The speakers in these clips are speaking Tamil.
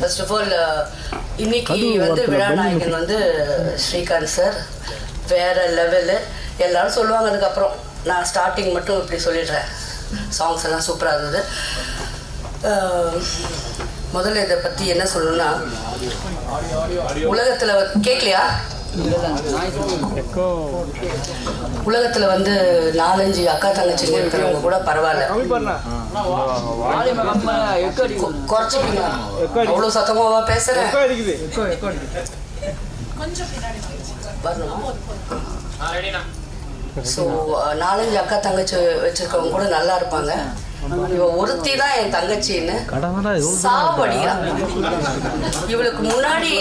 ஃபர்ஸ்ட் ஆஃப் ஆல் இன்னைக்கு வந்து விழாநாயகன் வந்து ஸ்ரீகாந்த் சார் வேற லெவலு எல்லாரும் சொல்லுவாங்க அதுக்கப்புறம் நான் ஸ்டார்டிங் மட்டும் இப்படி சொல்லிடுறேன் சாங்ஸ் எல்லாம் சூப்பராக இருந்தது முதல்ல இதை பற்றி என்ன சொல்லணும்னா உலகத்தில் கேட்கலையா உலகத்தில் வந்து நாலஞ்சு அக்கா தங்கச்சிங்க இருக்கிறவங்க கூட பரவாயில்ல. குறைச்சிப்பீங்களா அவ்வளோ சத்தமாவா பேசுகிறேன் ஸோ நாலஞ்சு அக்கா தங்கச்சி வச்சிருக்கவங்க கூட நல்லா இருப்பாங்க. இவ ஒருத்தி தான் என் தங்கச்சின்னு சாவடியா. இவளுக்கு முன்னாடி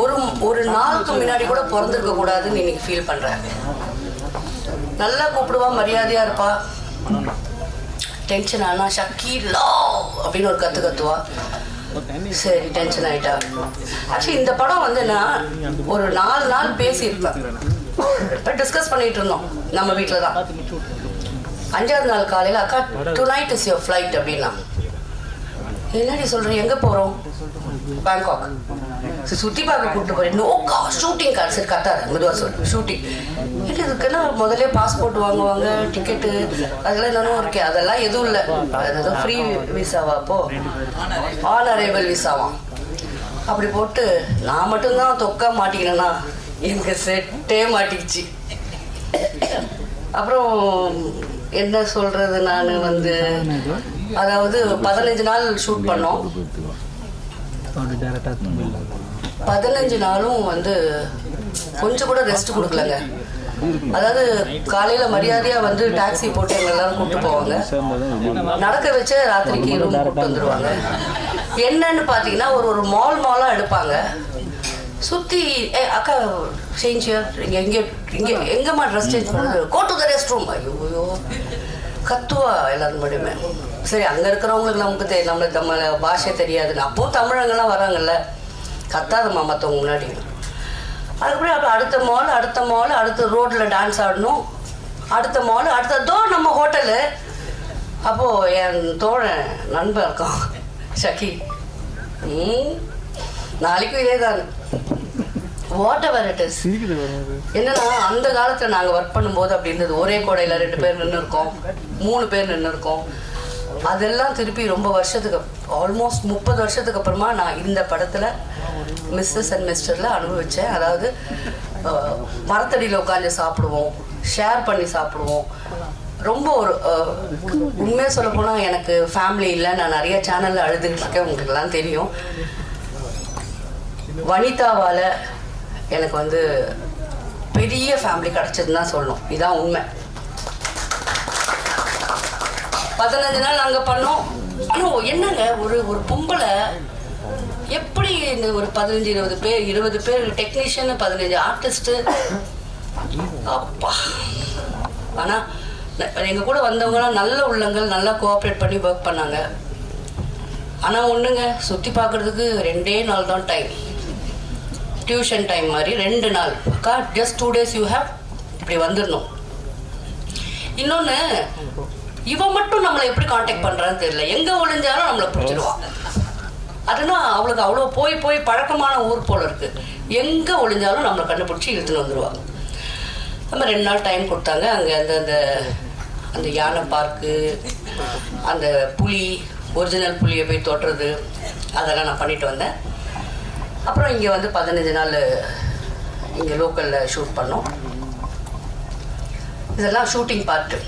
ஒரு ஒரு நாளுக்கு முன்னாடி கூட பிறந்திருக்க கூடாதுன்னு இன்னைக்கு ஃபீல் பண்றேன். நல்லா கூப்பிடுவா மரியாதையா இருப்பா. டென்ஷன் ஆனா ஷக்கி லா அப்படின்னு ஒரு கத்து கத்துவா. சரி டென்ஷன் ஆயிட்டா. ஆக்சுவலி இந்த படம் வந்து நான் ஒரு நாலு நாள் பேசியிருப்பேன். டிஸ்கஸ் பண்ணிட்டு இருந்தோம். நம்ம வீட்டில் தான் அஞ்சாவது நாள் காலையில் அக்கா tonight is your flight அப்படின்னா என்னடி சொல்ற எங்க போறோம்? பேங்காக் சுத்தி பார்க்க கூப்பிட்டு போறேன். நோக்கா ஷூட்டிங் கார் சரி கத்தாத மெதுவா சொல்லு. ஷூட்டிங் என்ன இதுக்குன்னா முதல்ல பாஸ்போர்ட் வாங்குவாங்க டிக்கெட்டு அதெல்லாம் என்னென்ன இருக்கே அதெல்லாம் எதுவும் இல்லை. அது ஃப்ரீ விசாவா அப்போ ஆன் அரைவல் விசாவா அப்படி போட்டு நான் மட்டும்தான் தொக்கா மாட்டிக்கினேன்னா எனக்கு செட்டே மாட்டிக்கிச்சு. அப்புறம் என்ன சொல்றது நான் வந்து அதாவது பதினஞ்சு நாள் ஷூட் பண்ணோம். பதினஞ்சு நாளும் வந்து கொஞ்சம் கூட ரெஸ்ட் கொடுக்கலங்க. அதாவது காலையில மரியாதையா வந்து டாக்ஸி போட்டு எங்க எல்லாரும் கூப்பிட்டு போவாங்க. நடக்க வச்சு ராத்திரிக்கு ரூம் கூப்பிட்டு வந்துருவாங்க. என்னன்னு பாத்தீங்கன்னா ஒரு ஒரு மால் மாலா எடுப்பாங்க. ஏ அக்கா சேஞ்ச் இங்க எங்க இங்க எங்கம்மா ட்ரெஸ் சேஞ்ச் பண்ணுறது go to the rest room ஐயோ கத்துவா எல்லாரும் முடியுமே சரி அங்க இருக்கிறவங்களுக்கு நமக்கு தெரியும் நம்மளுக்கு நம்ம பாஷை தெரியாதுன்னு அப்போ தமிழங்கெல்லாம் வராங்கல்ல. கத்தாதம்மா மற்றவங்க முன்னாடி. அதுக்கப்புறம் அப்போ அடுத்த மால் அடுத்த மால் அடுத்த ரோட்டில் டான்ஸ் ஆடணும். அடுத்த மால் அடுத்த தோ நம்ம ஹோட்டலு அப்போது என் தோழன் நண்பன் இருக்கான். ஷக்கி ம். நாளைக்கும் இதே தான் வாட் எவர் இட் இஸ் என்னன்னா அந்த காலத்துல நாங்க ஒர்க் பண்ணும்போது அப்படி இருந்தது. ஒரே கோடையில ரெண்டு பேர் நின்று இருக்கோம். மூணு பேர் நின்று இருக்கோம். அதெல்லாம் திருப்பி ரொம்ப வருஷத்துக்கு ஆல்மோஸ்ட் முப்பது வருஷத்துக்கு அப்புறமா நான் இந்த படத்துல மிஸ்ஸஸ் அண்ட் மிஸ்டர்ல அனுபவிச்சேன். அதாவது மரத்தடியில உட்காந்து சாப்பிடுவோம். ஷேர் பண்ணி சாப்பிடுவோம். ரொம்ப ஒரு அஹ், உண்மையா சொல்ல போனா எனக்கு ஃபேமிலி இல்லை. நான் நிறைய சேனல்ல அழுதுட்டு இருக்கேன். உங்களுக்கு எல்லாம் தெரியும். வனிதாவால எனக்கு வந்து பெரிய ஃபேமிலி கிடச்சதுன்னு தான் சொல்லணும். இதுதான் உண்மை. பதினஞ்சு நாள் அங்கே பண்ணோம். ஆனால் என்னங்க? ஒரு ஒரு பொம்பளை எப்படி இந்த ஒரு பதினஞ்சு இருபது பேர் இருபது பேர் டெக்னீஷியன் பதினஞ்சு ஆர்டிஸ்ட்டு அப்பா. ஆனால் எங்கள் கூட வந்தவங்கலாம் நல்ல உள்ளங்கள் நல்லா கோஆப்ரேட் பண்ணி ஒர்க் பண்ணாங்க. ஆனால் ஒன்றுங்க சுற்றி பார்க்குறதுக்கு ரெண்டே நாள் தான் டைம் டியூஷன் டைம் மாதிரி ரெண்டு நாள். அக்கா just two days you have இப்படி வந்துடணும் இன்னொன்று இவன் மட்டும் நம்மளை எப்படி காண்டாக்ட் பண்ணுறான்னு தெரியல. எங்கே ஒளிஞ்சாலும் நம்மளை பிடிச்சிடுவான் அதுனா அவளுக்கு அவ்வளோ போய் போய் பழக்கமான ஊர் போல இருக்கு. எங்கே ஒளிஞ்சாலும் நம்மளை கண்டுபிடிச்சி இழுத்துன்னு வந்துடுவாங்க நம்ம ரெண்டு நாள் டைம் கொடுத்தாங்க. அங்கே அந்த அந்த அந்த யானை பார்க்கு அந்த புலி ஒரிஜினல் புலியை போய் தொட்டுறது அதெல்லாம் நான் பண்ணிட்டு வந்தேன். அப்புறம் இங்கே வந்து பதினஞ்சு நாள் இங்கே லோக்கலில் ஷூட் பண்ணோம். இதெல்லாம் ஷூட்டிங் பார்ட்டு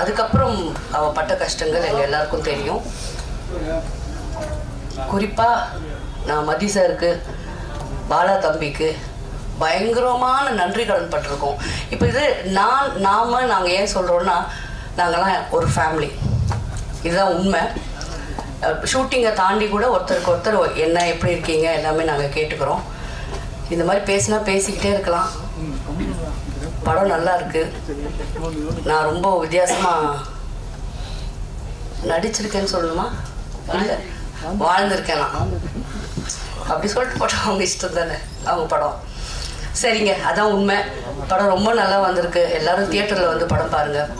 அதுக்கப்புறம் அவள் பட்ட கஷ்டங்கள் எங்கள் எல்லாருக்கும் தெரியும். குறிப்பாக நான் மதி சாருக்கு பாலா தம்பிக்கு பயங்கரமான நன்றி கடன் பட்டிருக்கோம். இப்போ இது நான் நாம நாங்கள் ஏன் சொல்கிறோன்னா நாங்கள்லாம் ஒரு ஃபேமிலி இதுதான் உண்மை. ஷூட்டிங்கை தாண்டி கூட ஒருத்தருக்கு ஒருத்தர் என்ன எப்படி இருக்கீங்க எல்லாமே நாங்கள் கேட்டுக்கிறோம். இந்த மாதிரி பேசினா பேசிக்கிட்டே இருக்கலாம். படம் நல்லா இருக்கு. நான் ரொம்ப வித்தியாசமாக நடிச்சிருக்கேன்னு சொல்லணுமா? இல்லை வாழ்ந்திருக்கேன் நான். அப்படி சொல்லிட்டு போட்டோம் அவங்க இஷ்டம் தானே அவங்க படம். சரிங்க அதான் உண்மை. படம் ரொம்ப நல்லா வந்திருக்கு. எல்லாரும் தியேட்டரில் வந்து படம் பாருங்கள்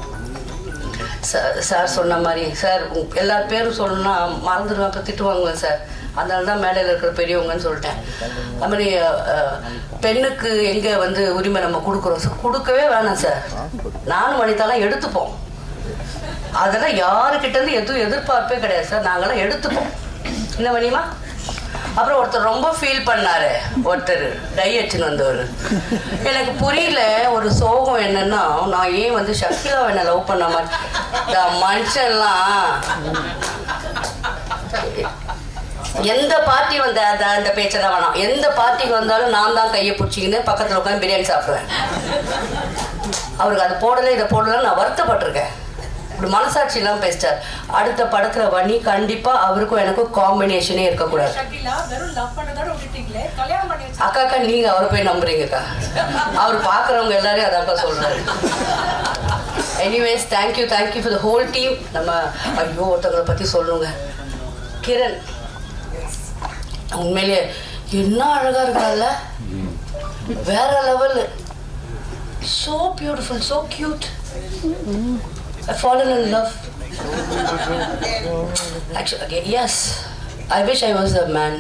சார் சார் சொன்ன மாதிரி சார் எல்லார் பேரும் சொல்லணும்னா மறந்துடுவேன் அப்போ திட்டுவாங்க சார் அதனால தான் மேடையில் இருக்கிற பெரியவங்கன்னு சொல்லிட்டேன். அது மாதிரி பெண்ணுக்கு எங்கே வந்து உரிமை நம்ம கொடுக்குறோம் சார் கொடுக்கவே வேணாம் சார் நானும் வனிதாலாம் எடுத்துப்போம். அதெல்லாம் யாருக்கிட்டேருந்து எதுவும் எதிர்பார்ப்பே கிடையாது சார் நாங்களாம் எடுத்துப்போம். என்ன வனிமா? அப்புறம் ஒருத்தர் ரொம்ப ஃபீல் பண்ணாரு ஒருத்தர் டை வந்தவர். எனக்கு புரியல ஒரு சோகம் என்னன்னா நான் ஏன் வந்து ஷக்கிலா என்ன லவ் பண்ண மாதிரி இந்த மனுஷன்லாம் எந்த பார்ட்டி வந்த அந்த அந்த பேச்செல்லாம் வேணாம். எந்த பார்ட்டிக்கு வந்தாலும் நான் தான் கையை பிடிச்சிக்கின்னு பக்கத்தில் உட்காந்து பிரியாணி சாப்பிடுவேன். அவருக்கு அது போடலை இதை போடலை நான் வருத்தப்பட்டிருக்கேன். இப்படி மனசாட்சி இல்லாமல் பேசிட்டார். அடுத்த படத்துல வனி கண்டிப்பா அவருக்கும் எனக்கும் காம்பினேஷனே இருக்கக்கூடாது. அக்கா அக்கா நீங்க அவரை போய் நம்புறீங்கக்கா. அவர் பார்க்குறவங்க எல்லாரையும் அதாக்கா சொல்றாரு. Anyways thank you thank you for the whole team நம்ம ஐயோ ஒருத்தவங்களை பற்றி சொல்லணுங்க. கிரண். உண்மையிலேயே என்ன அழகாக இருக்கால வேற level so beautiful so cute I fall in love actually okay yes. I wish I was a man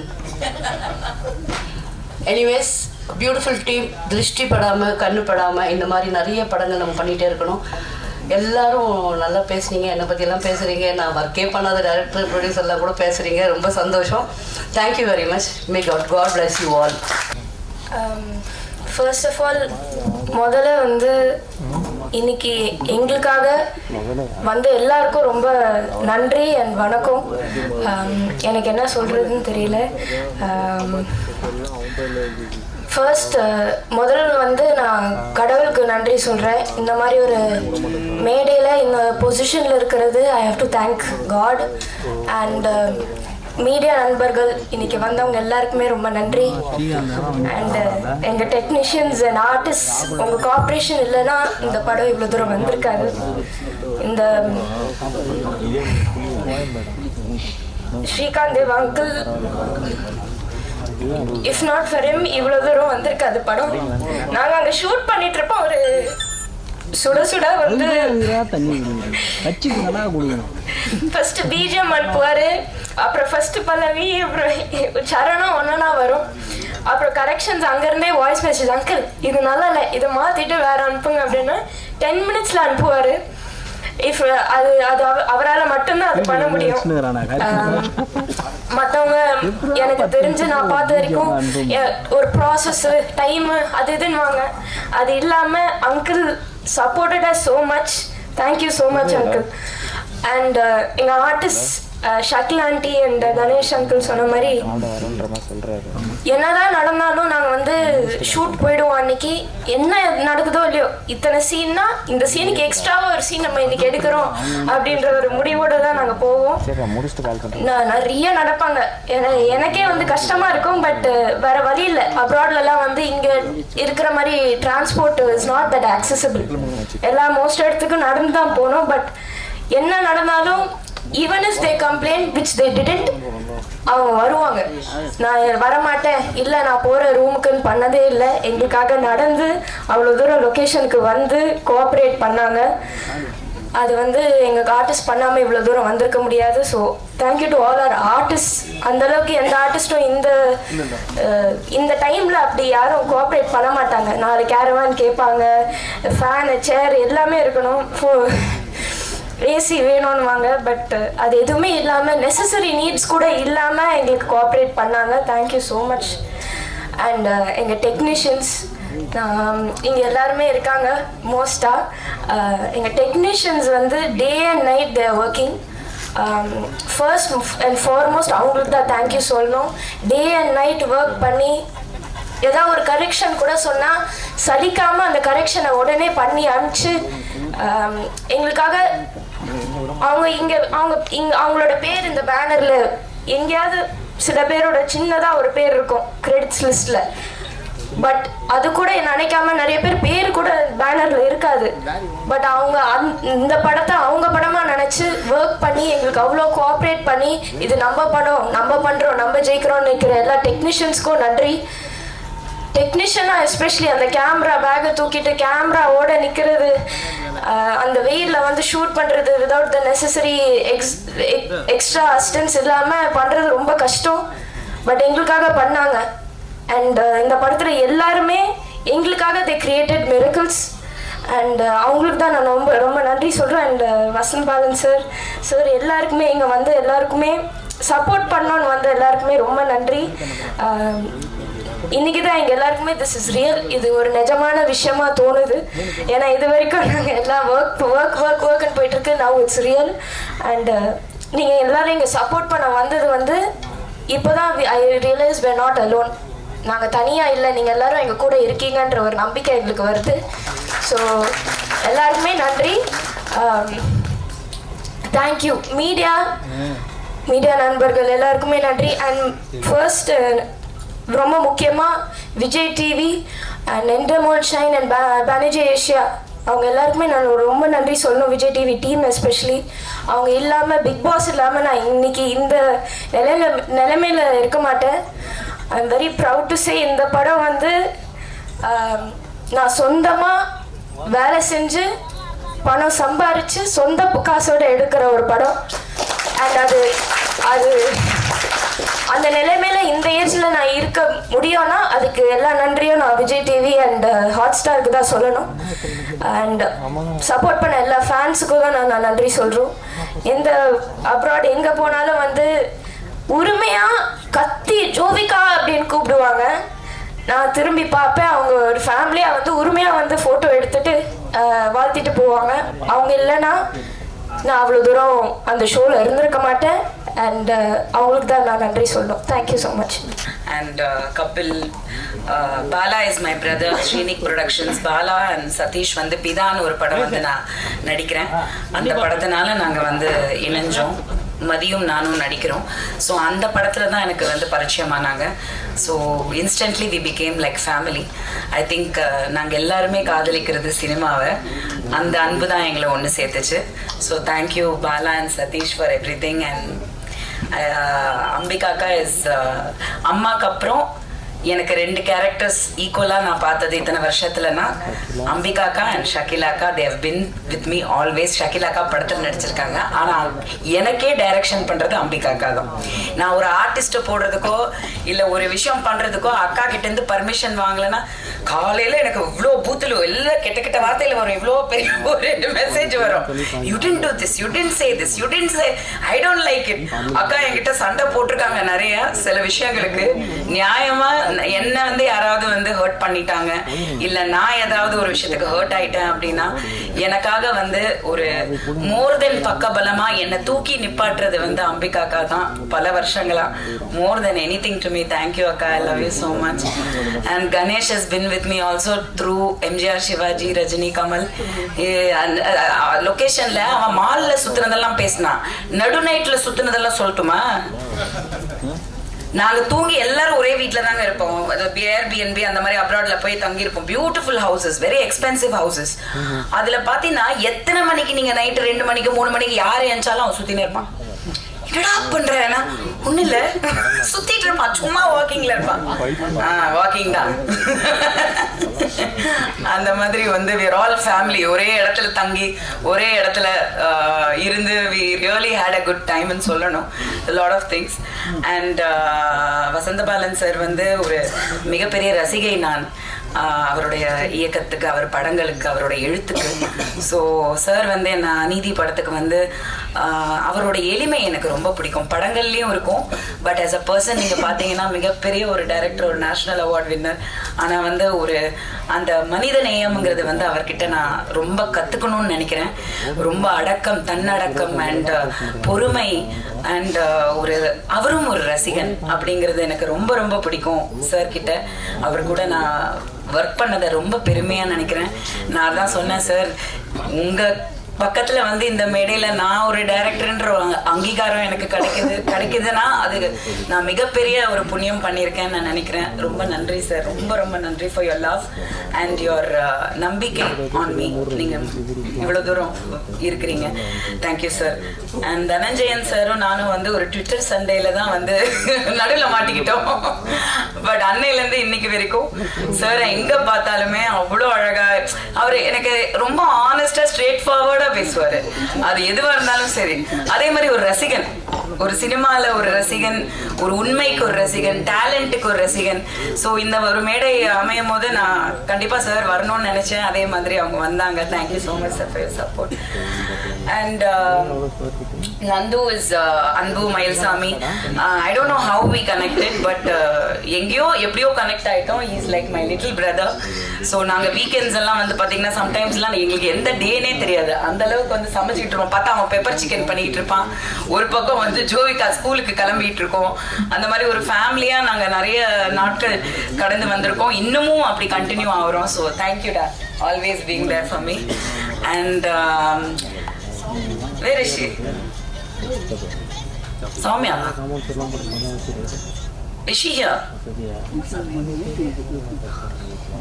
anyways beautiful team திருஷ்டி படாமல் கண்ணு படாமல் இந்த மாதிரி நிறைய படங்கள் நம்ம பண்ணிகிட்டே இருக்கணும். எல்லாரும் நல்லா பேசுனீங்க என்னை பற்றியெல்லாம் பேசுகிறீங்க நான் ஒர்க்கே பண்ணாத டேரக்டர் ப்ரொடியூசர்லாம் கூட பேசுகிறீங்க ரொம்ப சந்தோஷம். Thank you very much may God God bless you all first of all முதல்ல வந்து இன்னைக்கு எங்களுக்காக வந்த எல்லாருக்கும் ரொம்ப நன்றி அண்ட் வணக்கம். எனக்கு என்ன சொல்கிறதுன்னு தெரியல. ஃபர்ஸ்ட் முதல்ல வந்து நான் கடவுளுக்கு நன்றி சொல்கிறேன் இந்த மாதிரி ஒரு மேடையில் இந்த பொசிஷனில் இருக்கிறது I have to thank God and media நண்பர்கள் இன்னைக்கு வந்தவங்க எல்லாருக்குமே ரொம்ப நன்றி. அண்ட் எங்கள் டெக்னீஷியன்ஸ் அண்ட் ஆர்டிஸ்ட் உங்கள் காப்ரேஷன் இல்லைன்னா இந்த படம் இவ்வளோ தூரம் வந்திருக்காது. இந்த Srikanth Dev uncle if not for him இவ்வளோ தூரம் வந்திருக்காது படம். நாங்கள் அங்கே ஷூட் பண்ணிட்டு இருப்போம் ஒரு சுட சுட வந்து தண்ணி குடிக்கணும் ஃபர்ஸ்ட் பிஜிஎம் அனுப்புவாரு அப்புறம் ஃபர்ஸ்ட் பல்லவி அப்புறம் சரணம் ஒன்னா வரும். அப்புறம் கரெக்ஷன்ஸ் அங்கேருந்தே வாய்ஸ் மெசேஜ் அங்கிள் இது நல்லா இல்லை. இதை மாற்றிட்டு வேற அனுப்புங்க அப்படின்னு டென் மினிட்ஸில் அனுப்புவார். இஃப் அது அது அவரால் மட்டும்தான் அது பண்ண முடியும். மற்றவங்க எனக்கு தெரிஞ்சு நான் பார்த்த வரைக்கும் ஒரு ப்ராசஸ் டைம் அது இதுன்னுவாங்க. அது இல்லாமல் uncle supported us so much thank you so much uncle and எங்கள் artist Shakeel aunty and Ganesh uncle சொன்ன மாதிரி என்னதான் நடந்தாலும் நாங்கள் வந்து ஷூட் போயிடுவோம் அன்னைக்கு. என்ன நடக்குதோ இல்லையோ இத்தனை சீன்னா இந்த சீனுக்கு எக்ஸ்ட்ராவாக ஒரு சீன் நம்ம இன்னைக்கு எடுக்கிறோம் அப்படின்ற ஒரு முடிவோட தான் நாங்கள் போவோம். ந- நிறைய நடப்பாங்க. என- எனக்கே வந்து கஷ்டமா இருக்கும் பட் வேற வழி இல்லை. அப்ராட்லலாம் வந்து இங்க இருக்கிற மாதிரி transport is not that accessible. எல்லா மோஸ்ட் இடத்துக்கும் நடந்து தான் போனோம் பட் என்ன நடந்தாலும் even is they complaint which they didn't அவங்க வருவாங்க. நான் வரமாட்டேன். இல்லை நான் போகிற ரூமுக்குன்னு பண்ணதே இல்லை. எங்களுக்காக நடந்து அவ்வளோ தூரம் லொக்கேஷனுக்கு வந்து கோஆப்ரேட் பண்ணாங்க. அது வந்து எங்களுக்கு ஆர்டிஸ்ட் பண்ணாமல் இவ்வளோ தூரம் வந்திருக்க முடியாது. So thank you to all our artist அந்த அளவுக்கு எந்த ஆர்டிஸ்ட்டும் இந்த இந்த டைமில் அப்படி யாரும் கோஆப்ரேட் பண்ண மாட்டாங்க. நாலு கேரவான் கேட்பாங்க. ஃபேனு சேர் எல்லாமே இருக்கணும். ஃபோ ஏசி வேணும்னுவாங்க பட் அது எதுவுமே இல்லாமல் நெசசரி நீட்ஸ் கூட இல்லாமல் எங்களுக்கு கோஆப்ரேட் பண்ணாங்க. Thank you so much and எங்கள் டெக்னீஷியன்ஸ் இங்கே எல்லாருமே இருக்காங்க மோஸ்ட்டாக எங்கள் டெக்னீஷியன்ஸ் வந்து day and night they working first and foremost அவங்களுக்கு தான் தேங்க்யூ சொல்லணும். டே அண்ட் நைட் ஒர்க் பண்ணி ஏதாவது ஒரு கரெக்ஷன் கூட சொன்னால் சலிக்காமல் அந்த கரெக்ஷனை உடனே பண்ணி அனுப்பிச்சு எங்களுக்காக அவங்க இங்கே அவங்க இங்க அவங்களோட பேர் இந்த பேனரில் எங்கேயாவது சில பேரோட சின்னதாக ஒரு பேர் இருக்கும் கிரெடிட்ஸ் லிஸ்ட்டில் பட் அது கூட நினைக்காம நிறைய பேர் பேர் கூட பேனர்ல இருக்காது. பட் அவங்க இந்த படத்தை அவங்க படமா நினைச்சு ஒர்க் பண்ணி எங்களுக்கு அவ்வளோ கோஆப்ரேட் பண்ணி இது நம்ம படம் நம்ம பண்றோம் நம்ம ஜெயிக்கிறோம்னு நிற்கிற எல்லா டெக்னீஷியன்ஸ்க்கும் நன்றி. டெக்னீஷியனாக எஸ்பெஷலி அந்த கேமரா பேக்கை தூக்கிட்டு கேமராவோட நிற்கிறது அந்த வெயிலில் வந்து ஷூட் பண்ணுறது without the necessary ex extra assistance இல்லாமல் பண்ணுறது ரொம்ப கஷ்டம். பட் எங்களுக்காக பண்ணாங்க. அண்ட் இந்த படத்தில் எல்லாருமே எங்களுக்காக தே கிரியேட்டட் மிரக்கிள்ஸ் அண்ட் அவங்களுக்கு தான் நான் ரொம்ப ரொம்ப நன்றி சொல்கிறேன் and Vasanth Balan sir sir எல்லாருக்குமே இங்கே வந்து எல்லாருக்குமே சப்போர்ட் பண்ணோன்னு வந்த எல்லாருக்குமே ரொம்ப நன்றி. இன்னைக்கு தான் எங்கள் எல்லாருக்குமே திஸ் இஸ் ரியல் இது ஒரு நிஜமான விஷயமா தோணுது. ஏன்னா இது வரைக்கும் நாங்கள் எல்லாம் ஒர்க் ஒர்க் ஒர்க் ஒர்க்னு போயிட்டு இருக்கு. நவ் இட்ஸ் ரியல் அண்ட் நீங்கள் எல்லாரும் இங்கே சப்போர்ட் பண்ண வந்தது வந்து இப்போ தான் I realise we not alone நாங்கள் தனியாக இல்லை. நீங்கள் எல்லாரும் எங்கள் கூட இருக்கீங்கன்ற ஒரு நம்பிக்கை எங்களுக்கு வருது. ஸோ எல்லாருக்குமே நன்றி. தேங்க்யூ மீடியா மீடியா நண்பர்கள் எல்லாருக்குமே நன்றி. அண்ட் ஃபர்ஸ்ட் ரொம்ப முக்கியமாக Vijay TV and Endemol Shine and Banijay Asia அவங்க எல்லாருக்குமே நான் ரொம்ப நன்றி சொல்லணும் விஜய் டிவி டீம் எஸ்பெஷலி அவங்க இல்லாமல் பிக் பாஸ் இல்லாமல் நான் இன்னைக்கு இந்த நிலையில நிலைமையில் இருக்க மாட்டேன். I am very proud to say இந்த படம் வந்து um, நான் சொந்தமாக வேலை செஞ்சு பணம் சம்பாரித்து சொந்த காசோடு எடுக்கிற ஒரு படம். அண்ட் அது அது அந்த நிலைமையில இந்த ஏஜ்ல நான் இருக்க முடியும்னா அதுக்கு எல்லா நன்றியும் நான் விஜய் டிவி அண்ட் ஹாட் ஸ்டாருக்கு தான் சொல்லணும். அண்ட் சப்போர்ட் பண்ண எல்லா ஃபேன்ஸுக்கும் தான் நான் நன்றி சொல்றோம். எந்த அப்ராட் எங்க போனாலும் வந்து உரிமையா கத்தி ஜோவிகா அப்படின்னு கூப்பிடுவாங்க. நான் திரும்பி பார்ப்பேன். அவங்க ஒரு ஃபேமிலியாக வந்து உரிமையாக வந்து ஃபோட்டோ எடுத்துட்டு வாழ்த்திட்டு போவாங்க. அவங்க இல்லைன்னா நான் அவ்வளோ தூரம் அந்த ஷோவில் இருந்திருக்க மாட்டேன். அண்ட் அவங்களுக்கு தான் நான் நன்றி சொல்லணும். Thank you so much and uh, Kapil. Uh, Bala is my brother, Shreenik Productions. Bala and Satish வந்து பிதான்னு ஒரு படம் வந்து நான் நடிக்கிறேன். அந்த படத்தினால நாங்கள் வந்து இணைஞ்சோம். மதியும் நானும் நடிக்கிறோம். ஸோ அந்த படத்தில் தான் எனக்கு வந்து பரிச்சயமானாங்க. So instantly we become like family I think நாங்கள் எல்லாருமே காதலிக்கிறது சினிமாவை. அந்த அன்பு தான் எங்களை ஒன்று சேர்த்துச்சு. So thank you Bala and Sathish for everything and அம்பிகாக்கா is uh, அம்மாக்கு அப்புறம் எனக்கு ரெண்டு கேரக்டர்ஸ் ஈக்குவலாக நான் பார்த்தது இத்தனை வருஷத்துலனா அம்பிகாக்கா and ஷக்கிலாக்கா they've been with me always ஷக்கிலாக்கா படத்தில் நடிச்சிருக்காங்க. ஆனால் எனக்கே டைரக்ஷன் பண்ணுறது அம்பிகாக்கா தான். நான் ஒரு ஆர்டிஸ்ட்டை போடுறதுக்கோ இல்லை ஒரு விஷயம் பண்ணுறதுக்கோ அக்கா கிட்டேருந்து பர்மிஷன் வாங்கலைன்னா காலையில் எனக்கு இவ்வளோ பூத்தில் எல்லாம் கெட்ட கெட்ட வார்த்தையில் வரும். இவ்வளோ பெரிய ஒரு மெசேஜ் வரும். You tend to this you tend say this you tend say I don't like it அக்கா என்கிட்ட சண்டை போட்டிருக்காங்க நிறைய சில விஷயங்களுக்கு. நியாயமா என்ன வந்து யாராவது வந்து ஹர்ட் பண்ணிட்டாங்க இல்ல நான் ஏதாவது ஒரு விஷயத்துக்கு ஹர்ட் ஆயிட்டேன் அப்படின்னா எனக்காக வந்து ஒரு மோர் தென் பக்கபலமா என்னை தூக்கி நிப்பாட்டுறது வந்து அம்பிகாக்கா தான் பல வருஷங்களா. More then anything to me thank you அக்கா I love you so much and Ganesh has been with me also through MGR Sivaji Rajini Kamal லொகேஷன்ல அவன் மால்ல சுத்துனதெல்லாம் பேசினான் நடு நைட்ல சுத்துனதெல்லாம் சொல்லட்டுமா? நாங்க தூங்கி எல்லாரும் ஒரே வீட்ல தாங்க இருப்போம். ஏர்பிஎன்பி அந்த மாதிரி அப்ராட்ல போய் தங்கி இருப்போம் beautiful houses very expensive houses அதுல பாத்தீங்கன்னா எத்தனை மணிக்கு நீங்க நைட்டு ரெண்டு மணிக்கு மூணு மணிக்கு யாரு எஞ்சாலும் அவன் சுத்தினே இருப்பான். என்னடா பண்றேன்னா? ஒண்ணு இல்ல சுத்திட்டு இருப்பான் சும்மா வாக்கிங்ல இருப்பான் வாக்கிங் தான். அந்த மாதிரி வந்து விர் ஆல் ஃபேமிலி ஒரே இடத்துல தங்கி ஒரே இடத்துல இருந்து we really had a good டைம்னு சொல்லணும். Lot of things and Vasanthabalan sir வந்து ஒரு மிகப்பெரிய ரசிகை நான். அவருடைய இயக்கத்துக்கு அவர் படங்களுக்கு அவருடைய எழுத்துக்கு. ஸோ சார் வந்து என்ன அநீதி படத்துக்கு வந்து அவரோட எளிமை எனக்கு ரொம்ப பிடிக்கும். படங்கள்லயும் இருக்கும். பட் ஆஸ் அ பர்சன் நீங்க பாத்தீங்கன்னா மிகப்பெரிய ஒரு டைரக்டர் ஒரு நேஷனல் அவார்ட் வின்னர் ஆனா வந்து ஒரு அந்த மனித நேயம்ங்கிறது வந்து அவர்கிட்ட நான் ரொம்ப கத்துக்கணும்னு நினைக்கிறேன். ரொம்ப அடக்கம் தன்னடக்கம் அண்ட் uh, பொறுமை அண்ட் uh, ஒரு அவரும் ஒரு ரசிகன் அப்படிங்கிறது எனக்கு ரொம்ப ரொம்ப பிடிக்கும் சார் கிட்ட. அவர் கூட நான் ஒர்க் பண்ணதை ரொம்ப பெருமையா நினைக்கிறேன். நான் தான் சொன்னேன் சார் உங்க பக்கத்துல வந்து இந்த மேடையில நான் ஒரு டைரக்டர்ன்ற அங்கீகாரம் எனக்கு கிடைக்குது. கிடைக்குதுன்னா அது நான் மிகப்பெரிய ஒரு புண்ணியம் பண்ணியிருக்கேன்னு நான் நினைக்கிறேன். ரொம்ப நன்றி சார் ரொம்ப ரொம்ப நன்றி for your love and your நம்பிக்கை ஆன் மீ நீங்க இவ்வளவு தூரம் இருக்கிறீங்க. தேங்க்யூ சார் அண்ட் தனஞ்சயன் சாரும் நானும் வந்து ஒரு ட்விட்டர் சண்டேல தான் வந்து நடுவில் மாட்டிக்கிட்டோம். பட் அன்னையிலேருந்து இன்னைக்கு வரைக்கும் சார் எங்க பார்த்தாலுமே அவ்வளோ அழகா அவர் எனக்கு ரொம்ப ஆனஸ்டா ஸ்ட்ரெயிட் ஃபார்வர்டா பேசுவாரு. அது எதுவா இருந்தாலும் சரி. அதே மாதிரி ஒரு ரசிகன். ஒரு சினிமால ஒரு ரசிகன் ஒரு உண்மைக்கு ஒரு ரசிகன் டேலண்ட்டுக்கு ஒரு ரசிகன். ஸோ இந்த ஒரு மேடை அமையும் போது நான் கண்டிப்பா சார் வரணும்னு நினைச்சேன். அதே மாதிரி அவங்க வந்தாங்க. Thank you so much sir for support and Nandu is Anbu Mayilsamy I don't know how we connected but எங்கேயோ எப்படியோ கனெக்ட் ஆயிட்டோம். Is like my little brother so நாங்கள் வீக்கெண்ட்ஸ் எல்லாம் வந்து பார்த்தீங்கன்னா சம்டைம்ஸ்லாம் எங்களுக்கு எந்த டேனே தெரியாது. அந்த அளவுக்கு வந்து சமைச்சிட்டு இருப்போம். பார்த்தா அவன் பெப்பர் சிக்கன் பண்ணிட்டு இருப்பான். ஒரு பக்கம் வந்து ஜோவிகா ஸ்கூலுக்கு கிளம்பிட்டு இருக்கோம். அந்த மாதிரி ஒரு ஃபேமிலியாக நாங்கள் நிறைய நாட்கள் கடந்து வந்திருக்கோம். இன்னமும் அப்படி கண்டினியூ ஆகிறோம். ஸோ தேங்க்யூ டா always being there for me and where is she Soumya Is she here?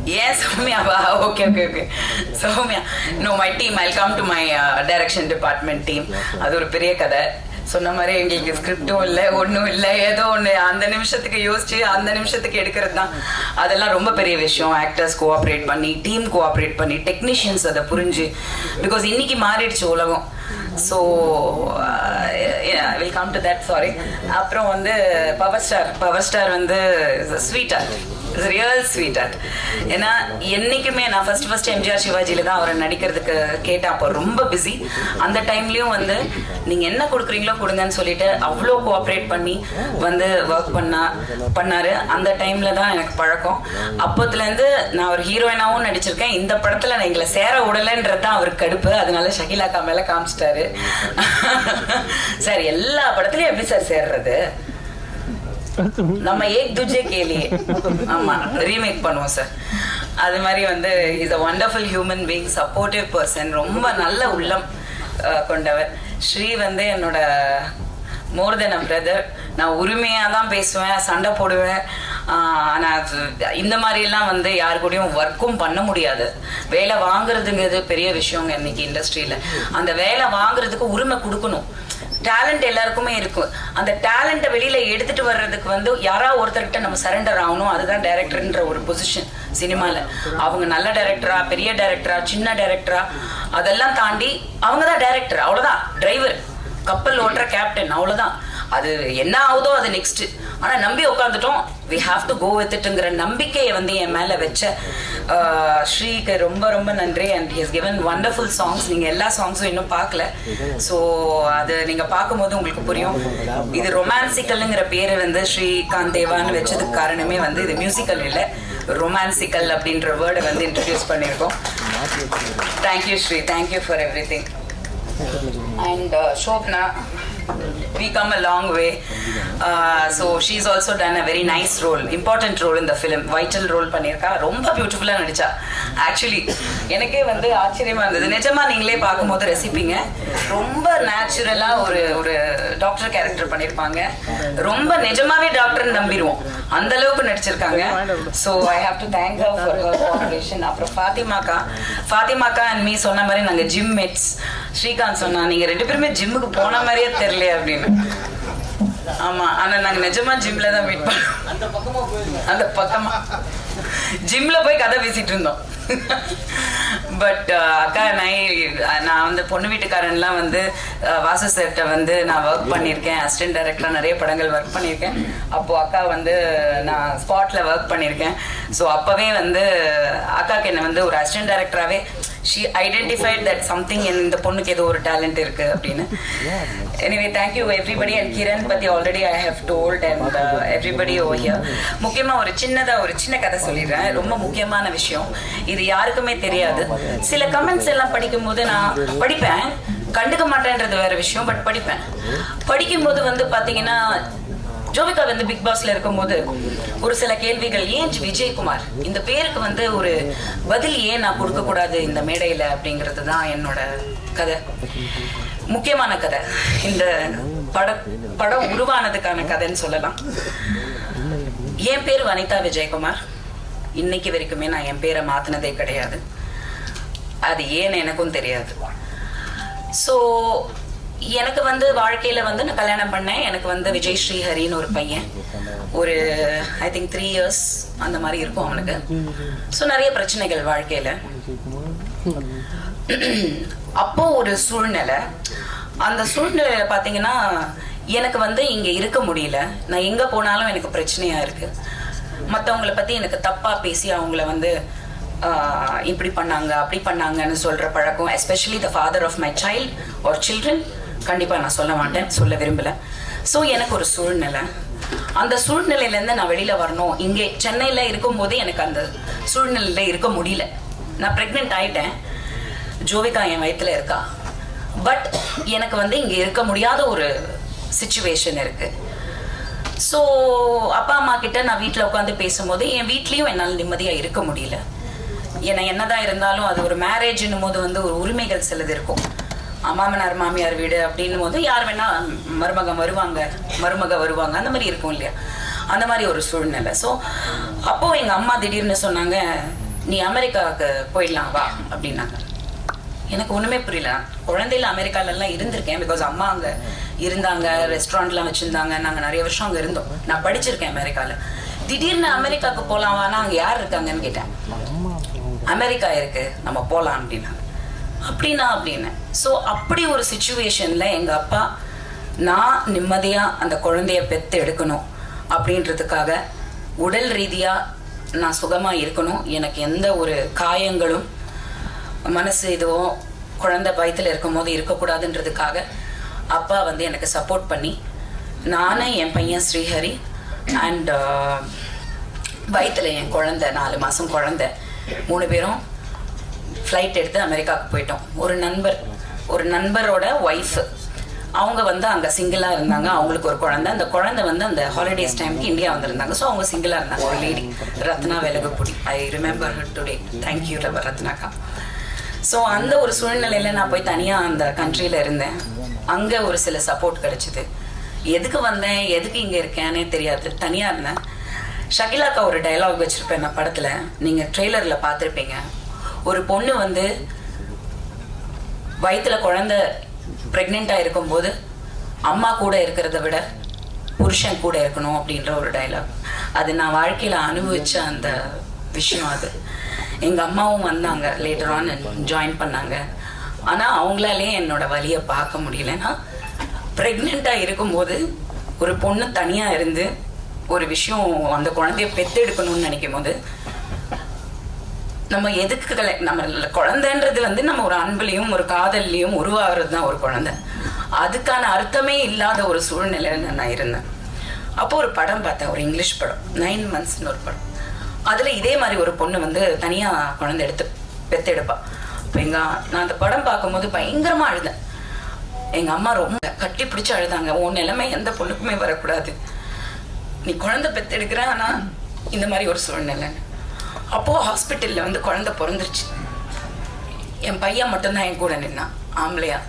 Yes, Soumya. Wow. Okay, okay, okay. Soumya. No, my team. I'll come to my uh, direction department team. அது ஒரு பெரிய கதை சொன்ன மாதிரி எங்களுக்கு ஸ்கிரிப்டும் இல்லை ஒன்றும் இல்லை ஏதோ ஒன்று அந்த நிமிஷத்துக்கு யோசிச்சு அந்த நிமிஷத்துக்கு எடுக்கிறது தான் அதெல்லாம் ரொம்ப பெரிய விஷயம் ஆக்டர்ஸ் கோஆப்ரேட் பண்ணி டீம் கோஆப்ரேட் பண்ணி டெக்னீஷியன்ஸ் அதை புரிஞ்சு பிகாஸ் இன்னைக்கு மாறிடுச்சு உலகம் so will come to that sorry அப்புறம் வந்து பவர் ஸ்டார் பவர் ஸ்டார் வந்து sweetheart real sweetheart ஏன்னா என்னைக்குமே நான் ஃபர்ஸ்ட் ஃபர்ஸ்ட் எம்ஜிஆர் சிவாஜியில தான் அவரை நடிக்கிறதுக்கு கேட்டேன். அப்போ ரொம்ப பிஸி அந்த டைம்லேயும் வந்து நீங்கள் என்ன கொடுக்குறீங்களோ கொடுங்கன்னு சொல்லிட்டு அவ்வளோ கோஆப்ரேட் பண்ணி வந்து ஒர்க் பண்ணா பண்ணார். அந்த டைமில் தான் எனக்கு பழக்கம். அப்போத்துலேருந்து நான் ஒரு ஹீரோயினாகவும் நடிச்சிருக்கேன். இந்த படத்தில் நான் எங்களை சேர விடலைன்றது தான் அவருக்கு கடுப்பு. அதனால ஷகிலாக்கா மேலே காமிச்சிட்டாரு. சார் எல்லா படத்துலையும் எப்படி சார் சேர்றது? நம்ம ஏக் துஜே கேலியே ஆமா ரீமேக் பண்ணுவோம் சார் அது மாதிரி வந்து is a wonderful human being supportive person ரொம்ப நல்ல உள்ளம் கொண்டவர். ஸ்ரீ வந்து என்னோட மோர் தென் அ பிரதர் நான் உரிமையாக தான் பேசுவேன் சண்டை போடுவேன். ஆனால் இந்த மாதிரிலாம் வந்து யாரு கூடயும் ஒர்க்கும் பண்ண முடியாது. வேலை வாங்குறதுங்கிறது பெரிய விஷயங்க இன்னைக்கு இண்டஸ்ட்ரியில் அந்த வேலை வாங்குறதுக்கு உரிமை கொடுக்கணும். டேலண்ட் எல்லாருக்குமே இருக்கும் அந்த டேலண்ட்டை வெளியில எடுத்துட்டு வர்றதுக்கு வந்து யாரா ஒருத்தர்கிட்ட நம்ம சரண்டர் ஆகணும் அதுதான் டைரக்டர்ன்ற ஒரு பொசிஷன் சினிமால அவங்க நல்ல டைரக்டரா பெரிய டைரக்டரா சின்ன டைரக்டரா அதெல்லாம் தாண்டி அவங்க தான் டைரக்டர் அவ்வளவுதான். டிரைவர் கப்பல் ஓட்டுற கேப்டன் அவ்வளவுதான். அது என்ன ஆகுதோ அது நெக்ஸ்ட் ஆனா நம்பி உட்காந்துட்டோம் வி ஹாவ் டு கோ வித்துட்டுங்கிற நம்பிக்கையை வந்து என் மேல வச்ச ஸ்ரீக்கு ரொம்ப ரொம்ப நன்றி. And his given wonderful songs நீங்க எல்லா சாங்ஸும் இன்னும் பார்க்கல. ஸோ அது நீங்க பார்க்கும்போது உங்களுக்கு புரியும். இது ரொமான்சிக்கல்ங்கிற பேரு வந்து ஸ்ரீகாந்த் தேவான்னு வச்சதுக்கு காரணமே வந்து இது மியூசிக்கல் இல்லை. ரொமான்சிக்கல் அப்படின்ற வேர்டை வந்து இன்ட்ரடியூஸ் பண்ணியிருக்கோம். Thank you Shri thank you for everything and Shobana we come a long way. Uh, so she's also done a very nice role, important role in the film, vital role பண்ணியிருக்கா. ரொம்ப பியூட்டிஃபுல்லாக நடிச்சா. ஆக்சுவலி எனக்கே வந்து ஆச்சரியமா இருந்தது. நிஜமா நீங்களே பார்க்கும்போது ரசிப்பீங்க. ரொம்ப நேச்சுரலாக ஒரு ஒரு டாக்டர் கேரக்டர் பண்ணியிருப்பாங்க. ரொம்ப நிஜமாவே டாக்டர்னு நம்பிடுவோம். அந்த அளவுக்கு நடிச்சிருக்காங்க. So I have to thank her for her cooperation அப்புறம் ஃபாத்திமாக்கா. ஃபாத்திமாக்கா அண்ட் மீ சொன்ன மாதிரி நாங்கள் ஜிம் மெட்ஸ் ஸ்ரீகாந்த் சொன்னா நீங்க ரெண்டு பேருமே ஜிம்முக்கு போன மாதிரியே தெரியல. அப்படின்னு. ஆமா ஆனா நாங்க நிஜமா ஜிம்ல தான் மீட் பண்ணோம். அந்த பக்கமா ஜிம்ல போய் கதை பேசிட்டு இருந்தோம். பட் அக்கா நான் நான் வந்து பொண்ணு வீட்டுக்காரன்லாம் வந்து வாசு சார்கிட்ட வந்து நான் ஒர்க் பண்ணியிருக்கேன். அசிஸ்டன்ட் டைரக்டராக நிறைய படங்கள் ஒர்க் பண்ணியிருக்கேன். அப்போது அக்கா வந்து நான் ஸ்பாட்டில் ஒர்க் பண்ணியிருக்கேன். ஸோ அப்போவே வந்து அக்காக்கு என்னை வந்து ஒரு அசிஸ்டன்ட் டைரக்டராகவே ஷீ ஐடென்டிஃபைட் தட் சம்திங் இந்த பொண்ணுக்கு ஏதோ ஒரு டேலண்ட் இருக்கு அப்படின்னு. Anyway thank you everybody and Kiran பத்தி already I have told and everybody oh here முக்கியமா ஒரு சின்னதா ஒரு சின்ன கதை சொல்லிடுறேன். ரொம்ப முக்கியமான விஷயம். இது யாருக்குமே தெரியாது. சில கமெண்ட்ஸ் எல்லாம் படிக்கும்போது நான் படிப்பேன். கண்டுக்க மாட்டேன்றது வேற விஷயம் பட் படிப்பேன். படிக்கும்போது வந்து பாத்தீங்கன்னா ஜோவிகா வந்து பிக் பாஸ்ல இருக்கும்போது ஒரு சில கேள்விகள் ஏன் விஜயகுமார்? இந்த பேருக்கு வந்து ஒரு பதில் ஏன் நான் கொடுக்க கூடாது இந்த மேடையில? அப்படிங்கிறது தான் என்னோட கதை. முக்கியமான கதை. இந்த பட படம் உருவானதுக்கான கதைன்னு சொல்லலாம். என் பேர் வனிதா விஜயகுமார். இன்னைக்கு வரைக்குமே நான் என் பேரை மாத்தினதே கிடையாது. அது ஏன்னு எனக்கும் தெரியாது. ஸோ எனக்கு வந்து வாழ்க்கையில வந்து நான் கல்யாணம் பண்ணேன். எனக்கு வந்து விஜய் ஸ்ரீஹரின்னு ஒரு பையன். ஒரு ஐ திங்க் த்ரீ இயர்ஸ் அந்த மாதிரி இருக்கும் அவனுக்கு. ஸோ நிறைய பிரச்சனைகள் வாழ்க்கையில. அப்போ ஒரு சூழ்நிலை. அந்த சூழ்நிலையில பார்த்தீங்கன்னா எனக்கு வந்து இங்க இருக்க முடியல. நான் எங்க போனாலும் எனக்கு பிரச்சனையா இருக்கு. மத்தவங்கள பத்தி எனக்கு தப்பா பேசி அவங்கள வந்து இப்படி பண்ணாங்க அப்படி பண்ணாங்கன்னு சொல்ற பழக்கம் especially the father of my child or children கண்டிப்பாக நான் சொல்ல மாட்டேன் சொல்ல விரும்பல. ஸோ எனக்கு ஒரு சூழ்நிலை. அந்த சூழ்நிலையிலேருந்து நான் வெளியில் வரணும். இங்கே சென்னையில இருக்கும்போதே எனக்கு அந்த சூழ்நிலையில் இருக்க முடியல. நான் ப்ரெக்னென்ட் ஆயிட்டேன். ஜோவிகா என் வயத்தில் இருக்கா. பட் எனக்கு வந்து இங்கே இருக்க முடியாத ஒரு சுச்சுவேஷன் இருக்கு. ஸோ அப்பா அம்மா கிட்ட நான் வீட்டில் உட்காந்து பேசும்போது என் வீட்லேயும் என்னால் நிம்மதியாக இருக்க முடியல. ஏன்னா என்னதான் இருந்தாலும் அது ஒரு மேரேஜ்னும் போது வந்து ஒரு உரிமைகள் சிலது இருக்கும். மாமனார் மாமியார் வீடு அப்படின்னும் போது யார் வேணா மருமகன் வருவாங்க மருமக வருவாங்க அந்த மாதிரி இருக்கும் இல்லையா? அந்த மாதிரி ஒரு சூழ்நிலை. ஸோ அப்போ எங்க அம்மா திடீர்னு சொன்னாங்க நீ அமெரிக்காவுக்கு போயிடலாம் வா அப்படின்னாங்க. எனக்கு ஒண்ணுமே புரியல. குழந்தையில அமெரிக்கால எல்லாம் இருந்திருக்கேன் பிகாஸ் அம்மா அங்க இருந்தாங்க ரெஸ்டாரண்ட்லாம் வச்சிருந்தாங்க. நாங்க நிறைய வருஷம் அங்க இருந்தோம். நான் படிச்சிருக்கேன் அமெரிக்கால. திடீர்னு அமெரிக்காவுக்கு போகலாம் வானா அங்க யார் இருக்காங்கன்னு கேட்டேன். அமெரிக்கா இருக்கு நம்ம போலாம் அப்படின்னாங்க. அப்படின்னா அப்படின்னு ஸோ அப்படி ஒரு சுச்சுவேஷனில் எங்கள் அப்பா நான் நிம்மதியாக அந்த குழந்தைய பெற்று எடுக்கணும் அப்படின்றதுக்காக உடல் ரீதியாக நான் சுகமாக இருக்கணும். எனக்கு எந்த ஒரு காயங்களும் மனசு இதுவும் குழந்தை வயித்துல இருக்கும்போது இருக்கக்கூடாதுன்றதுக்காக அப்பா வந்து எனக்கு சப்போர்ட் பண்ணி நானும் என் பையன் ஸ்ரீஹரி அண்ட் uh, வயிற்றில் என் குழந்த நாலு மாதம் குழந்த மூணு பேரும் ஃப்ளைட் எடுத்து அமெரிக்காவுக்கு போயிட்டோம். ஒரு நண்பர் ஒரு நண்பரோட ஒய்ஃப் அவங்க வந்து அங்கே சிங்கிளாக இருந்தாங்க. அவங்களுக்கு ஒரு குழந்தை. அந்த குழந்தை வந்து அந்த ஹாலிடேஸ் டைம்க்கு இந்தியா வந்திருந்தாங்க. ஸோ அவங்க சிங்கிளாக இருந்தாங்க. ஒரு lady Ratna Velagapudi. I remember today thank you ரத்னாக்கா. So அந்த ஒரு சூழ்நிலையில நான் போய் தனியாக அந்த கண்ட்ரியில் இருந்தேன். அங்கே ஒரு சில சப்போர்ட் கிடைச்சிது. எதுக்கு வந்தேன்? எதுக்கு இங்கே இருக்கேனே தெரியாது. தனியாக இருந்தேன். ஷகிலாக்கா ஒரு டயலாக் வச்சிருப்பேன் நான் படத்தில். நீங்கள் ட்ரெய்லரில் பார்த்துருப்பீங்க. ஒரு பொண்ணு வந்து வயிற்றுல குழந்தை ப்ரெக்னெண்ட்டாக இருக்கும்போது அம்மா கூட இருக்கிறத விட புருஷன் கூட இருக்கணும் அப்படின்ற ஒரு டயலாக் அது நான் வாழ்க்கையில் அனுபவிச்ச அந்த விஷயம் அது. எங்கள் அம்மாவும் வந்தாங்க லேட்டர் ஆன் ஜாயின் பண்ணாங்க. ஆனால் அவங்களாலே என்னோட வழியை பார்க்க முடியலன்னா ப்ரெக்னெண்ட்டாக இருக்கும்போது ஒரு பொண்ணு தனியாக இருந்து ஒரு விஷயம் அந்த குழந்தைய பெற்றெடுக்கணும்னு நினைக்கும் போது நம்ம எதுக்கு நம்ம குழந்தைன்றது வந்து நம்ம ஒரு அன்புலையும் ஒரு காதல்லையும் உருவாகிறது தான் ஒரு குழந்தை. அதுக்கான அர்த்தமே இல்லாத ஒரு சூழ்நிலையில நான் இருந்தேன். அப்போ ஒரு படம் பார்த்தேன் ஒரு இங்கிலீஷ் படம் நைன் மந்த்ஸ்னு ஒரு படம். அதுல இதே மாதிரி ஒரு பொண்ணு வந்து தனியா குழந்தை எடுத்து பெத்தெடுப்பா இப்போ எங்க நான் அந்த படம் பார்க்கும்போது பயங்கரமா அழுதேன். எங்க அம்மா ரொம்ப கட்டி பிடிச்சு அழுதாங்க. உன் நிலைமை எந்த பொண்ணுக்குமே வரக்கூடாது. நீ குழந்தை பெத்தெடுக்கிற ஆனா இந்த மாதிரி ஒரு சூழ்நிலை. அப்போ ஹாஸ்பிட்டலில் வந்து குழந்தை பிறந்துருச்சு. என் பையன் மட்டும்தான் என் கூட நின்னான் ஆம்பளையா.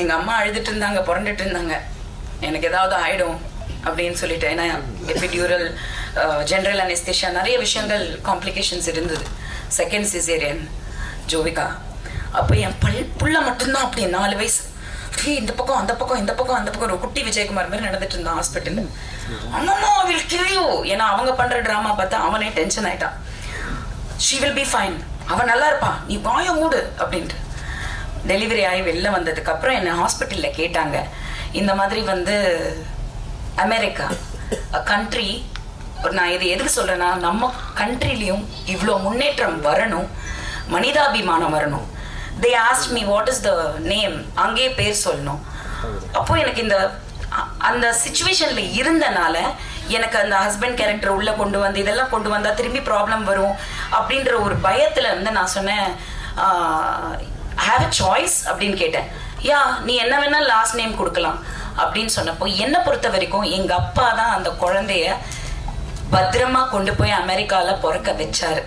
எங்கள் அம்மா அழுதுட்டு இருந்தாங்க புரண்டுட்டு இருந்தாங்க. எனக்கு ஏதாவது ஆயிடும் அப்படின்னு சொல்லிட்டு ஏன்னா எபிடியூரல் ஜென்ரல் அனெஸ்தேஷியா நிறைய விஷயங்கள் காம்ப்ளிகேஷன்ஸ் இருந்தது. செகண்ட் சிசேரியன் ஜோவிகா அப்போ என் பல் புள்ள மட்டும்தான் அப்படி நாலு வயசு. அப்படியே இந்த பக்கம் அந்த பக்கம் இந்த பக்கம் அந்த பக்கம் ஒரு குட்டி விஜயகுமார் மாதிரி நடந்துட்டு இருந்தான் ஹாஸ்பிட்டல் அம்மம்மா வில் கில் யூ ஏன்னா அவங்க பண்ற டிராமா பார்த்தா அவனே டென்ஷன் ஆயிட்டான். ஷீ வில் பி ஃபைன் அவன் நல்லா இருப்பான். நீ வாய மூடு அப்படின்ட்டு. டெலிவரி ஆகி வெளில வந்ததுக்கு அப்புறம் என்ன ஹாஸ்பிட்டல்ல கேட்டாங்க. இந்த மாதிரி வந்து அமெரிக்கா கண்ட்ரி நான் இது எதுக்கு சொல்றேன்னா நம்ம கண்ட்ரிலையும் இவ்வளோ முன்னேற்றம் வரணும். மனிதாபிமானம் வரணும். They asked me what is the name அங்கேயே பேர் சொல்லணும். அப்போ எனக்கு இந்த அந்த சுச்சுவேஷன்ல இருந்தனால எனக்கு அந்த ஹஸ்பண்ட் கேரக்டர் உள்ள கொண்டு வந்து இதெல்லாம் கொண்டு வந்தா திரும்பி ப்ராப்ளம் வரும் அப்படின்ற ஒரு பயத்துல வந்து நான் சொன்னேன் ஹாவ் அ சாய்ஸ் அப்படின்னு கேட்டேன். யா நீ என்ன வேணா லாஸ்ட் நேம் கொடுக்கலாம் அப்படின்னு சொன்னப்போ என்னை பொறுத்த வரைக்கும் எங்க அப்பா தான் அந்த குழந்தைய பத்திரமா கொண்டு போய் அமெரிக்கால பிறக்க வச்சாரு.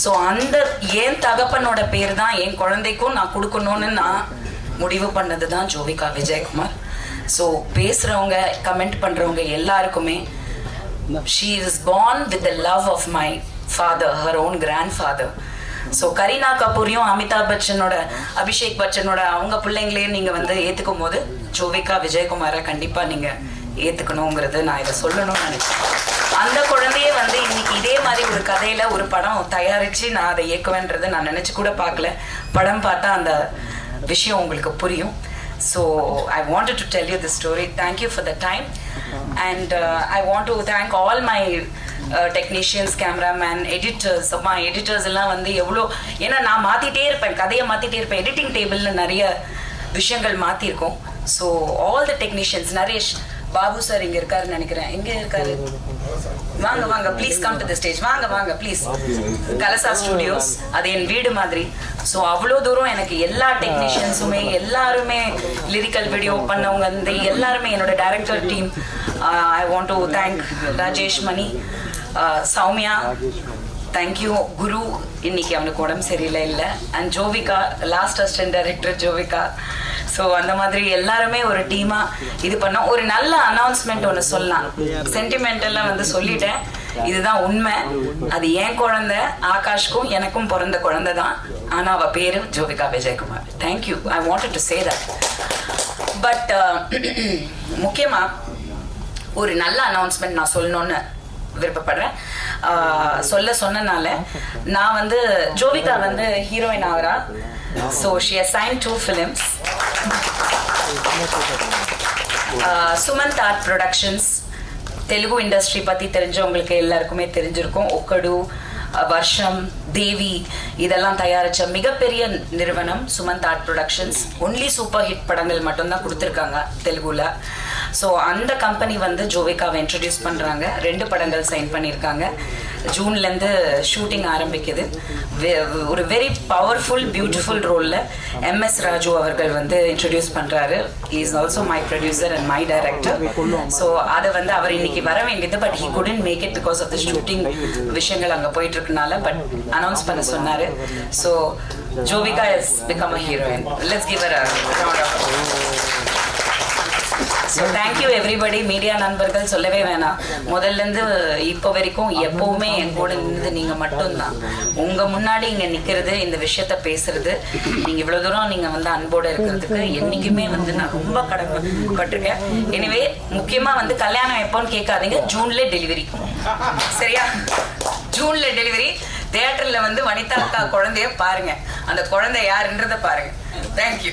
ஸோ அந்த என் தகப்பனோட பேர் தான் என் குழந்தைக்கும் நான் கொடுக்கணும்னு நான் முடிவு பண்ணது தான் ஜோவிகா விஜயகுமார். ஸோ பேசுகிறவங்க கமெண்ட் பண்ணுறவங்க எல்லாருக்குமே she is born with the love of my father her own grandfather so Kareena கபூரையும் Amitabh பச்சனோட அபிஷேக் பச்சனோட அவங்க பிள்ளைங்களையும் நீங்கள் வந்து ஏற்றுக்கும் போது ஜோவிகா விஜயகுமாரை கண்டிப்பாக நீங்கள் ஏற்றுக்கணுங்கிறது நான் இதை சொல்லணும்னு நினைச்சேன் அந்த குழந்தையே வந்து இன்னைக்கு இதே மாதிரி ஒரு கதையில ஒரு படம் தயாரிச்சு நான் அதை இயக்குவேன்றதை நான் நினைச்சு கூட பார்க்கல. படம் பார்த்தா அந்த விஷயம் உங்களுக்கு புரியும். So I wanted to tell you the story thank you for the time and I want to thank all my technicians cameraman editors அம்மா எடிட்டர்ஸ் எல்லாம் வந்து எவ்வளோ ஏன்னா நான் மாற்றிட்டே இருப்பேன். கதையை மாற்றிட்டே இருப்பேன். எடிட்டிங் டேபிளில் நிறைய விஷயங்கள் மாற்றிருக்கோம் so all the technicians Naresh Babu sir இங்க இருக்காருன்னு நினைக்கிறேன். எங்க இருக்காரு? வாங்க வாங்க please come to the stage வாங்க வாங்க ப்ளீஸ் கலசா ஸ்டுடியோஸ் அது என் வீடு மாதிரி. ஸோ அவ்வளோ தூரம் எனக்கு எல்லா டெக்னீஷியன்ஸுமே எல்லாருமே லிரிக்கல் வீடியோ பண்ணவங்க வந்து எல்லாருமே என்னோட director team I want to thank Rajesh Mani Soumya thank you Guru இன்னைக்கு அவனுக்கு உடம்பு சரியில்லை இல்லை. And Jovika last assistant director Jovika. So அந்த மாதிரி எல்லாருமே ஒரு டீமாக இது பண்ணோம். ஒரு நல்ல அனௌன்ஸ்மெண்ட் ஒன்று சொல்லலாம். சென்டிமெண்டெல்லாம் வந்து சொல்லிட்டேன். இதுதான் உண்மை. அது என் குழந்தை ஆகாஷ்க்கும் எனக்கும் பிறந்த குழந்தை தான். ஆனால் அவள் பேரு Jovika Vijayakumar. Thank you I want to say that but முக்கியமாக ஒரு நல்ல அனௌன்ஸ்மெண்ட் நான் சொல்லணும்னு விருப்பப்படுறேன். சொல்ல சொன்னனால நான் வந்து ஜோவிகா வந்து heroine ஆகிறா. So she sign two films Sumanth art productions Telugu industry பற்றி தெரிஞ்சவங்களுக்கு எல்லாருக்குமே தெரிஞ்சிருக்கும். ஒக்கடு வர்ஷம் தேவி இதெல்லாம் தயாரிச்ச மிகப்பெரிய நிறுவனம் Sumanth art productions. Only super hit படங்கள் மட்டும்தான் கொடுத்துருக்காங்க தெலுங்குல. ஸோ அந்த கம்பெனி வந்து ஜோவிகாவை இன்ட்ரடியூஸ் பண்ணுறாங்க ரெண்டு படங்கள் சைன் பண்ணியிருக்காங்க. ஜூன்லேருந்து ஷூட்டிங் ஆரம்பிக்குது. வெ- ஒரு வெரி பவர்ஃபுல் பியூட்டிஃபுல் ரோலில் எம்எஸ் ராஜு அவர்கள் வந்து இன்ட்ரடியூஸ் பண்ணுறாரு is also my producer and my director so அதை வந்து அவர் இன்னைக்கு வர வேண்டியது but he couldn't make it because of the shooting விஷயங்கள் அங்கே போயிட்டு இருக்கனால பட் அனௌன்ஸ் பண்ண சொன்னாரு. So Jovika is become a heroine let's give a round of so thank you everybody media நண்பர்கள் சொல்லவே வேணாம். முதல்ல இருந்து இப்போ வரைக்கும் எப்பவுமே என் கூட நின்று நீங்கள் மட்டும்தான். உங்க முன்னாடி இங்க நிக்கிறது இந்த விஷயத்த பேசுறது நீங்க இவ்வளவு தூரம் நீங்க வந்து அன்போட இருக்கிறதுக்கு என்னைக்குமே வந்து நான் ரொம்ப கடமைப்பட்டிருக்கேன். எனவே முக்கியமா வந்து கல்யாணம் எப்போன்னு கேட்காதீங்க. ஜூன்ல டெலிவரி சரியா? ஜூன்ல டெலிவரி தியேட்டர்ல வந்து வனிதா அக்கா குழந்தைய பாருங்க. அந்த குழந்தை யாருன்றத பாருங்க. தேங்க்யூ